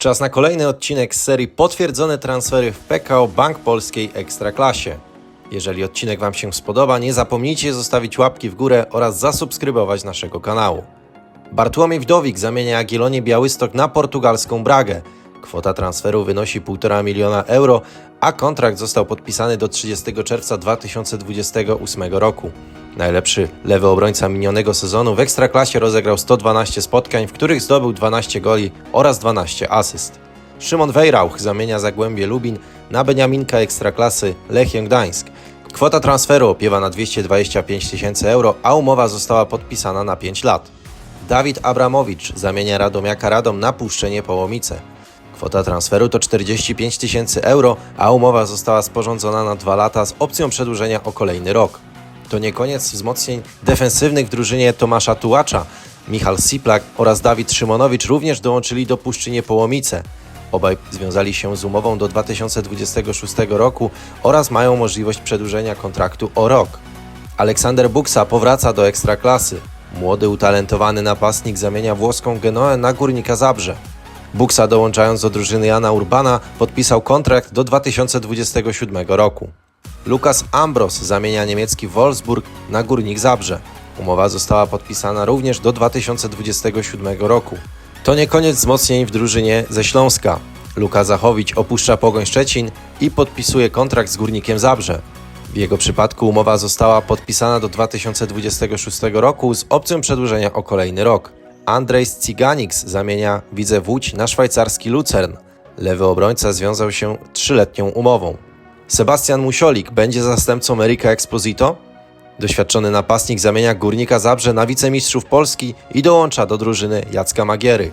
Czas na kolejny odcinek z serii Potwierdzone transfery w PKO Bank Polskiej Ekstraklasie. Jeżeli odcinek Wam się spodoba, nie zapomnijcie zostawić łapki w górę oraz zasubskrybować naszego kanału. Bartłomiej Wdowik zamienia Jagiellonię Białystok na portugalską Bragę. Kwota transferu wynosi 1,5 miliona euro, a kontrakt został podpisany do 30 czerwca 2028 roku. Najlepszy lewy obrońca minionego sezonu w Ekstraklasie rozegrał 112 spotkań, w których zdobył 12 goli oraz 12 asyst. Szymon Wejrauch zamienia Zagłębie Lubin na Beniaminka Ekstraklasy Lechia Gdańsk. Kwota transferu opiewa na 225 tysięcy euro, a umowa została podpisana na 5 lat. Dawid Abramowicz zamienia Radomiaka Radom na Puszczenie Połomice. Kwota transferu to 45 tysięcy euro, a umowa została sporządzona na dwa lata z opcją przedłużenia o kolejny rok. To nie koniec wzmocnień defensywnych w drużynie Tomasza Tułacza. Michal Siplak oraz Dawid Szymonowicz również dołączyli do Puszczynie Połomice. Obaj związali się z umową do 2026 roku oraz mają możliwość przedłużenia kontraktu o rok. Aleksander Buksa powraca do Ekstraklasy. Młody, utalentowany napastnik zamienia włoską Genoę na Górnika Zabrze. Buksa dołączając do drużyny Jana Urbana podpisał kontrakt do 2027 roku. Lukas Ambros zamienia niemiecki Wolfsburg na Górnik Zabrze. Umowa została podpisana również do 2027 roku. To nie koniec wzmocnień w drużynie ze Śląska. Luka Zachowicz opuszcza Pogoń Szczecin i podpisuje kontrakt z Górnikiem Zabrze. W jego przypadku umowa została podpisana do 2026 roku z opcją przedłużenia o kolejny rok. Andrzej Ciganix zamienia Widzę Łódź na szwajcarski Lucern. Lewy obrońca związał się trzyletnią umową. Sebastian Musiolik będzie zastępcą Erika Exposito? Doświadczony napastnik zamienia Górnika Zabrze na wicemistrzów Polski i dołącza do drużyny Jacka Magiery.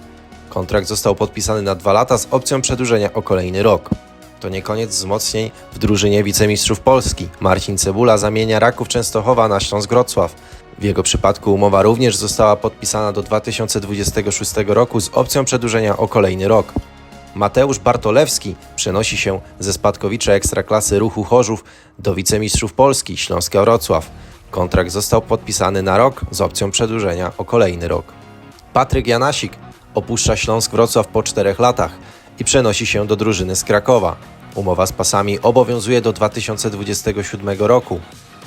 Kontrakt został podpisany na dwa lata z opcją przedłużenia o kolejny rok. To nie koniec wzmocnień w drużynie wicemistrzów Polski. Marcin Cebula zamienia Raków Częstochowa na Śląsk Wrocław. W jego przypadku umowa również została podpisana do 2026 roku z opcją przedłużenia o kolejny rok. Mateusz Bartolewski przenosi się ze spadkowicza Ekstraklasy Ruchu Chorzów do wicemistrzów Polski Śląska Wrocław. Kontrakt został podpisany na rok z opcją przedłużenia o kolejny rok. Patryk Janasik opuszcza Śląsk Wrocław po czterech latach i przenosi się do drużyny z Krakowa. Umowa z pasami obowiązuje do 2027 roku.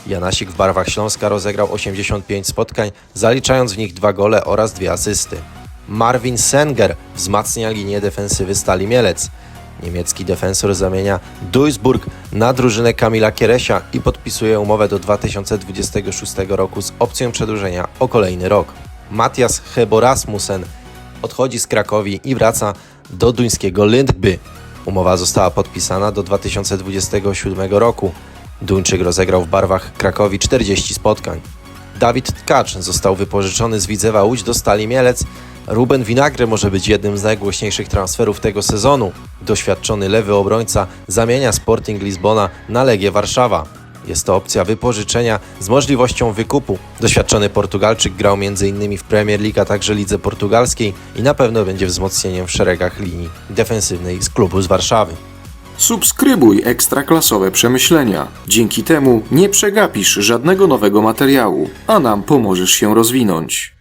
Janasik w barwach Śląska rozegrał 85 spotkań, zaliczając w nich dwa gole oraz dwie asysty. Marvin Senger wzmacnia linię defensywy Stali Mielec. Niemiecki defensor zamienia Duisburg na drużynę Kamila Kieresia i podpisuje umowę do 2026 roku z opcją przedłużenia o kolejny rok. Matthias Heborasmussen odchodzi z Krakowi i wraca do duńskiego Lindby. Umowa została podpisana do 2027 roku. Duńczyk rozegrał w barwach Krakowi 40 spotkań. Dawid Tkacz został wypożyczony z Widzewa Łódź do Stali Mielec. Ruben Winagry może być jednym z najgłośniejszych transferów tego sezonu. Doświadczony lewy obrońca zamienia Sporting Lizbona na Legię Warszawa. Jest to opcja wypożyczenia z możliwością wykupu. Doświadczony Portugalczyk grał m.in. w Premier League, a także lidze portugalskiej i na pewno będzie wzmocnieniem w szeregach linii defensywnej z klubu z Warszawy. Subskrybuj ekstraklasowe przemyślenia. Dzięki temu nie przegapisz żadnego nowego materiału, a nam pomożesz się rozwinąć.